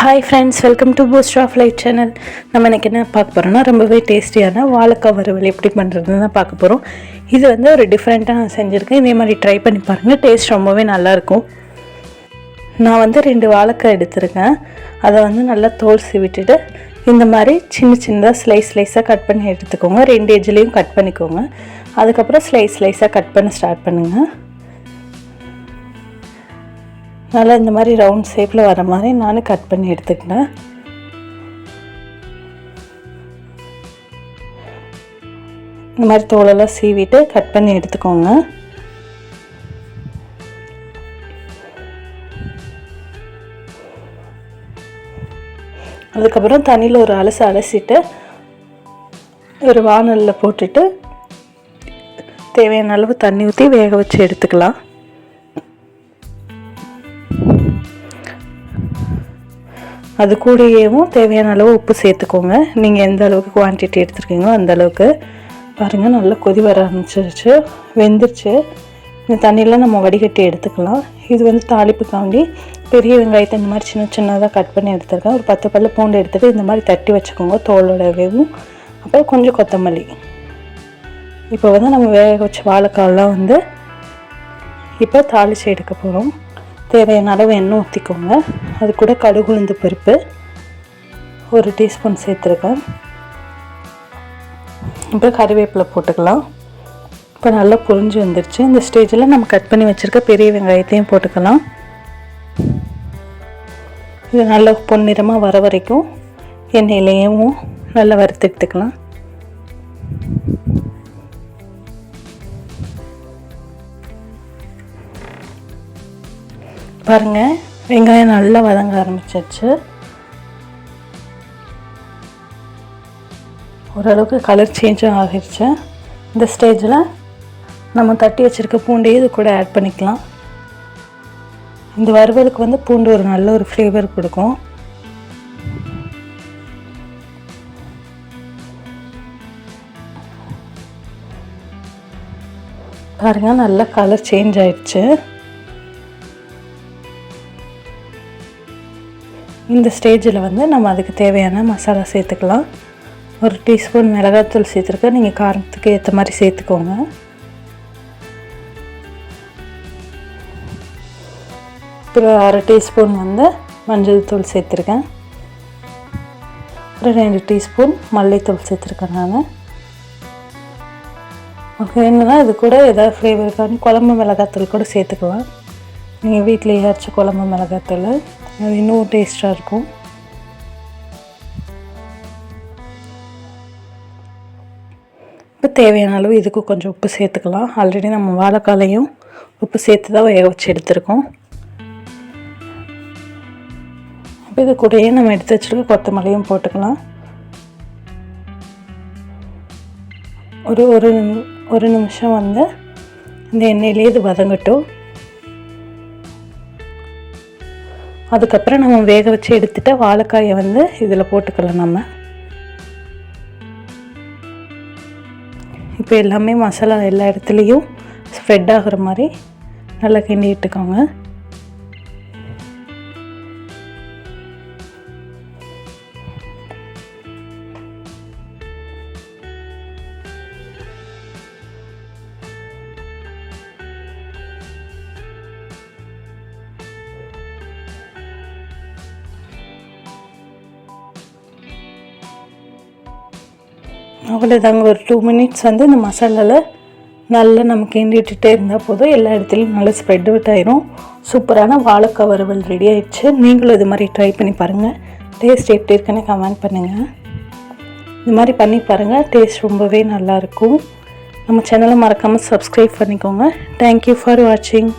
Hi friends welcome to boost of life channel நம்ம எனக்கு என்ன பார்க்க போகிறோம்னா ரொம்பவே டேஸ்டியான வாழைக்காய் வறுவல் எப்படி பண்ணுறதுன்னு தான் பார்க்க போகிறோம் இது வந்து ஒரு டிஃப்ரெண்ட்டாக நான் செஞ்சுருக்கேன். இதே மாதிரி ட்ரை பண்ணி பாருங்கள் டேஸ்ட் ரொம்பவே நல்லாயிருக்கும் நான் வந்து ரெண்டு வாழைக்காய் எடுத்திருக்கேன். அதை வந்து நல்லா தோல் விட்டுட்டு இந்த மாதிரி சின்ன சின்னதாக ஸ்லைஸ் ஸ்லைஸாக கட் பண்ணி எடுத்துக்கோங்க. ரெண்டு எஜ்லேயும் கட் பண்ணிக்கோங்க. அதுக்கப்புறம் ஸ்லைஸ் ஸ்லைஸாக கட் பண்ண ஸ்டார்ட் பண்ணுங்கள் நல்லா இந்த மாதிரி ரவுண்ட் ஷேப்பில் வர மாதிரி நான் கட் பண்ணி எடுத்துக்கிட்டேன். இந்த மாதிரி தோலெல்லாம் சீவிட்டு கட் பண்ணி எடுத்துக்கோங்க. அதுக்கப்புறம் தண்ணியில் ஒரு அலசு அலசிட்டு ஒரு வானலில் போட்டுட்டு தேவையான அளவு தண்ணி ஊற்றி வேக வச்சு எடுத்துக்கலாம். அது கூடயேவும் தேவையான அளவு உப்பு சேர்த்துக்கோங்க. நீங்கள் எந்த அளவுக்கு குவான்டிட்டி எடுத்துருக்கீங்களோ அந்த அளவுக்கு. பாருங்கள் நல்லா கொதி வர ஆரம்பிச்சிருச்சு. வெந்துருச்சு. இந்த தண்ணியெலாம் நம்ம வடிகட்டி எடுத்துக்கலாம். இது வந்து தாளிப்புக்காண்டி பெரிய வெங்காயத்தை இந்த மாதிரி சின்ன சின்னதாக கட் பண்ணி எடுத்துருக்கேன். ஒரு பத்து பல்லு பூண்டு எடுத்துகிட்டு இந்த மாதிரி தட்டி வச்சுக்கோங்க தோலோடவேவும் அப்புறம் கொஞ்சம் கொத்தமல்லி. இப்போ வந்து நம்ம வேக வச்ச வாழைக்காயெலாம் வந்து இப்போ தாளித்து எடுக்க போகிறோம் தேவையான அளவு எண்ணெய் ஊற்றிக்கோங்க அது கூட கடுகு உளுந்து பருப்பு. ஒரு டீஸ்பூன் சேர்த்துருக்கேன். இப்போ கறிவேப்பிலை போட்டுக்கலாம். இப்போ நல்லா புரிஞ்சு வந்துருச்சு. இந்த ஸ்டேஜில் நம்ம கட் பண்ணி வச்சுருக்க பெரிய வெங்காயத்தையும் போட்டுக்கலாம். இது நல்லா பொன்னிறமாக வர வரைக்கும் எண்ணெயிலையும் நல்லா வறுத்து எடுத்துக்கலாம். பாருங்கள் வெங்காயம் நல்லா வதங்க ஆரம்பிச்சிருச்சு ஓரளவுக்கு கலர் சேஞ்சும் ஆகிடுச்சு இந்த ஸ்டேஜில் நம்ம தட்டி வச்சுருக்க பூண்டையும் இது கூட ஆட் பண்ணிக்கலாம். இந்த வறுவலுக்கு வந்து பூண்டு ஒரு நல்ல ஒரு ஃப்ளேவர் கொடுக்கும். பாருங்கள் நல்லா கலர் சேஞ்ச் ஆயிடுச்சு. இந்த ஸ்டேஜில் வந்து நம்ம அதுக்கு தேவையான மசாலா சேர்த்துக்கலாம். ஒரு டீஸ்பூன் மிளகாத்தூள் சேர்த்துருக்கேன். நீங்கள் காரத்துக்கு ஏற்ற மாதிரி சேர்த்துக்கோங்க. அப்புறம் அரை டீஸ்பூன் வந்து மஞ்சள் தூள் சேர்த்துருக்கேன். அப்புறம் ரெண்டு டீஸ்பூன் மல்லித்தூள் சேர்த்துருக்கேன் நான். உங்களுக்கு வேணும்னா இது கூட ஏதாவது இருக்கான்னு குழம்பு மிளகாத்தூள் கூட சேர்த்துக்கலாம். நீங்கள் வீட்டில் ஏதாச்சும் குழம்பு மிளகாத்தூள். அது இன்னும் டேஸ்ட்டாக இருக்கும். இப்போ தேவையான அளவு இதுக்கு கொஞ்சம் உப்பு சேர்த்துக்கலாம். ஆல்ரெடி நம்ம வாழைக்காலையும் உப்பு சேர்த்து தான் வேக வச்சு எடுத்துருக்கோம். இப்போ இது கூடயே நம்ம எடுத்து வச்சுருக்க கொத்தமல்லியும் போட்டுக்கலாம். ஒரு ஒரு ஒரு நிமிஷம் வந்து இந்த எண்ணெயிலே இது வதங்கட்டும். அதுக்கப்புறம் நம்ம வேக வச்சு எடுத்துகிட்டு வாழைக்காயை வந்து இதில் போட்டுக்கலாம் நம்ம. இப்போ எல்லாமே மசாலா எல்லா இடத்துலையும் ஸ்ப்ரெட் ஆகிற மாதிரி நல்லா கிண்டிட்டுக்கோங்க. அவ்வளோதாங்க ஒரு டூ மினிட்ஸ் வந்து இந்த மசாலாவில் நல்லா நம்ம கிண்டிட்டுட்டே இருந்தால் போதும். எல்லா இடத்துலையும் நல்லா ஸ்ப்ரெட் அவுட் ஆயிரும். சூப்பரான வாழைக்காய் வறுவல் ரெடி ஆயிடுச்சு. நீங்களும் இது மாதிரி ட்ரை பண்ணி பாருங்கள் டேஸ்ட் எப்படி இருக்குன்னு கமெண்ட் பண்ணுங்கள் இது மாதிரி பண்ணி பாருங்கள் டேஸ்ட் ரொம்பவே நல்லாயிருக்கும் நம்ம சேனலை மறக்காமல் சப்ஸ்கிரைப் பண்ணிக்கோங்க. தேங்க்யூ ஃபார் வாட்சிங்